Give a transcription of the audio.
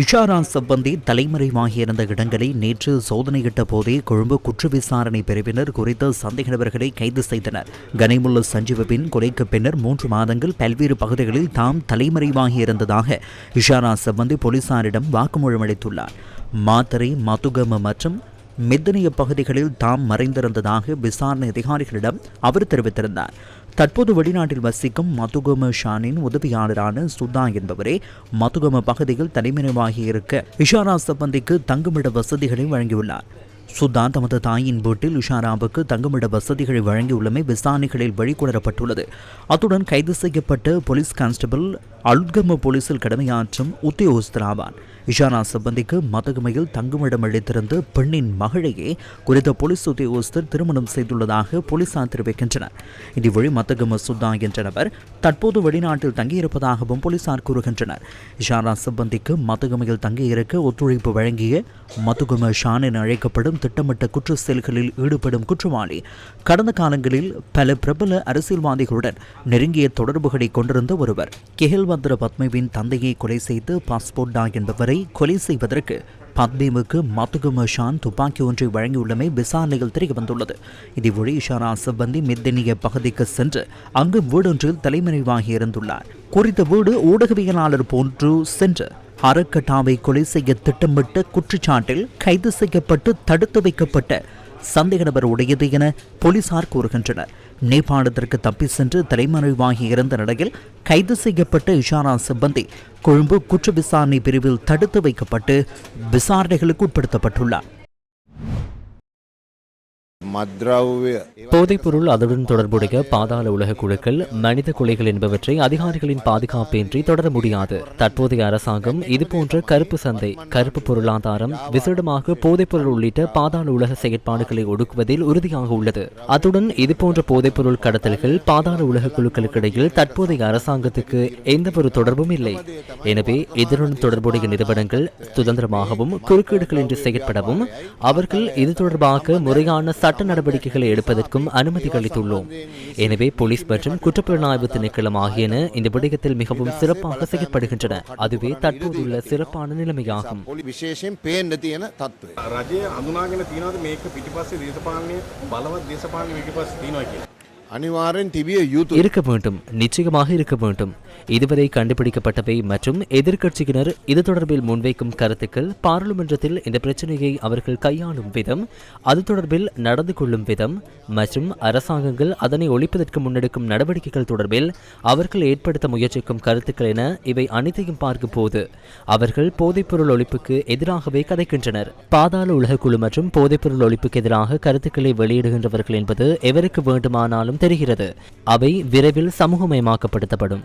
இஷாரா சம்பந்தி தலைமறைவாகியிருந்த இடங்களை நேற்று சோதனையிட்ட போதே கொழும்பு குற்ற விசாரணை பிரிவினர் குறித்த சந்தேக நபர்களை கைது செய்தனர். கனிமுல்ல சஞ்சீவபின் கொலைக்கு பின்னர் மூன்று மாதங்கள் பல்வேறு பகுதிகளில் தாம் தலைமறைவாகியிருந்ததாக இஷாரா சம்பந்தி போலீசாரிடம் வாக்குமூலம் அளித்துள்ளார். மாத்தரை மதுகம மற்றும் மெத்தனிய பகுதிகளில் தாம் மறைந்திருந்ததாக விசாரணை அதிகாரிகளிடம் அவர் தெரிவித்திருந்தார். தற்போது வெளிநாட்டில் வசிக்கும் மதுகம ஷானின் உதவியாளரான சுதா என்பவரே மதுகம பகுதியில் தலைமறைவாகி இருக்க இஷாரா சம்பந்திக்கு தங்குமிட வசதிகளை வழங்கியுள்ளார். சுதா தமது தாயின் வீட்டில் உஷாராவுக்கு தங்குமிட வசதிகளை வழங்கியுள்ளமை விசாரணைகளில் வழிகொணரப்பட்டுள்ளது அத்துடன் கைது செய்யப்பட்ட போலீஸ் கான்ஸ்டபிள் அலுத்கம போலீஸில் கடமையாற்றும் உத்தியோகஸ்தராவார் இஷாரா சிப்பந்திக்கு மதகுமையில் தங்குமிடம் அளித்திருந்த பெண்ணின் மகளையே குறித்த போலீஸ் உத்தியோகஸ்தர் திருமணம் செய்துள்ளதாக போலீசார் தெரிவிக்கின்றனர். இதுவழி மத்தகம சுத்தா என்ற நபர் தற்போது வெளிநாட்டில் தங்கியிருப்பதாகவும் போலீசார் கூறுகின்றனர். இஷாரா சிப்பந்திக்கு மதகுமையில் தங்கியிருக்க ஒத்துழைப்பு வழங்கிய மதுகும ஷான் என அழைக்கப்படும் திட்டமிட்ட குற்ற செயல்களில் ஈடுபடும் குற்றவாளி கடந்த காலங்களில் பல பிரபல அரசியல்வாதிகளுடன் நெருங்கிய தொடர்புகளை கொண்டிருந்த ஒருவர் கெஹல்வந்திர பத்மவின் தந்தையை கொலை செய்து பாஸ்போர்டா என்பவரை கொலை செய்வதற்கு பத்மேவுக்கு மத்துகும ஷான் துப்பாக்கி ஒன்றை வழங்கியுள்ளமை விசாரணையில் தெரிய வந்துள்ளது இதுவழி இஷாரா சிப்பந்தி மித்தனிய பகுதிக்கு சென்று அங்கு வீடொன்றில் தலைமறைவாகி இருந்துள்ளார். குறித்த வீடு ஊடகவியலாளர் போன்று சென்று ஹரக்கட்டாவை கொலை செய்ய திட்டமிட்ட குற்றச்சாட்டில் கைது செய்யப்பட்டு தடுத்து வைக்கப்பட்ட சந்தேக நபர் உடையது என போலீசார் கூறுகின்றனர். நேபாளத்திற்கு தப்பி சென்று தலைமறைவாகி இருந்த நிலையில் கைது செய்யப்பட்ட இஷாரா சிப்பந்தி கொழும்பு குற்ற விசாரணை பிரிவில் தடுத்து வைக்கப்பட்டு விசாரணைகளுக்கு உட்படுத்தப்பட்டுள்ளார். போதைப்பொருள் அதனுடன் தொடர்புடைய பாதாள உலக குழுக்கள் மனித கொலைகள் என்பவற்றை அதிகாரிகளின் பாதுகாப்பின்றி தொடர முடியாது. தற்போதைய அரசாங்கம் இதுபோன்ற கருப்பு சந்தை கருப்பு பொருளாதாரம் விசேடமாக போதைப்பொருள் உள்ளிட்ட பாதாள உலக செயற்பாடுகளை ஒடுக்குவதில் உறுதியாக உள்ளது. அத்துடன் இதுபோன்ற போதைப்பொருள் கடத்தல்கள் பாதாள உலக குழுக்களுக்கிடையில் தற்போதைய அரசாங்கத்துக்கு எந்தவொரு தொடர்பும் இல்லை. எனவே இதனுடன் தொடர்புடைய நிறுவனங்கள் சுதந்திரமாகவும் குறுக்கீடுகளின்றி செயற்படவும் அவர்கள் இது தொடர்பாக முறையான சட்ட நடவடிக்கைகளை எடுப்பதற்கும் அனுமதி அளித்துள்ளோம் எனவே போலீஸ் மற்றும் குற்றப்புலனாய்வு திணைக்களம் ஆகியன இந்த விடயத்தில் மிகவும் சிறப்பாக செயற்படுகின்றன அதுவே தற்போதுள்ள சிறப்பான நிலைமையாகும் පොලි විශේෂයෙන් පේන්න තියෙන තත්ත්වය. රජය අඳුනාගෙන තියනවද මේක පිටිපස්සේ දේශපාලනය බලවත් දේශපාලන පිටිපස්සේ තියෙනවා කියලා. அனிவாரம் திபிய யூத். இருக்க வேண்டும் நிச்சயமாக இருக்க வேண்டும். இதுவரை கண்டுபிடிக்கப்பட்டவை மற்றும் எதிர்க்கட்சியினர் இது தொடர்பில் முன்வைக்கும் கருத்துக்கள் பாராளுமன்றத்தில் இந்த பிரச்சனையை அவர்கள் கையாளும் விதம் அது தொடர்பில் நடந்து கொள்ளும் விதம் மற்றும் அரசாங்கங்கள் அதனை ஒழிப்பதற்கு முன்னெடுக்கும் நடவடிக்கைகள் தொடர்பில் அவர்கள் ஏற்படுத்த முயற்சிக்கும் கருத்துக்கள் என இவை அனைத்தையும் பார்க்கும் போது அவர்கள் போதைப்பொருள் ஒழிப்புக்கு எதிராகவே கதைக்கின்றனர். பாதாள உலக குழு மற்றும் போதைப்பொருள் ஒழிப்புக்கு எதிராக கருத்துக்களை வெளியிடுகின்றவர்கள் என்பது எவருக்கு வேண்டுமானாலும் தெரிகிறது. அவை விரைவில் சமூகமயமாக்கப்படுத்தப்படும்.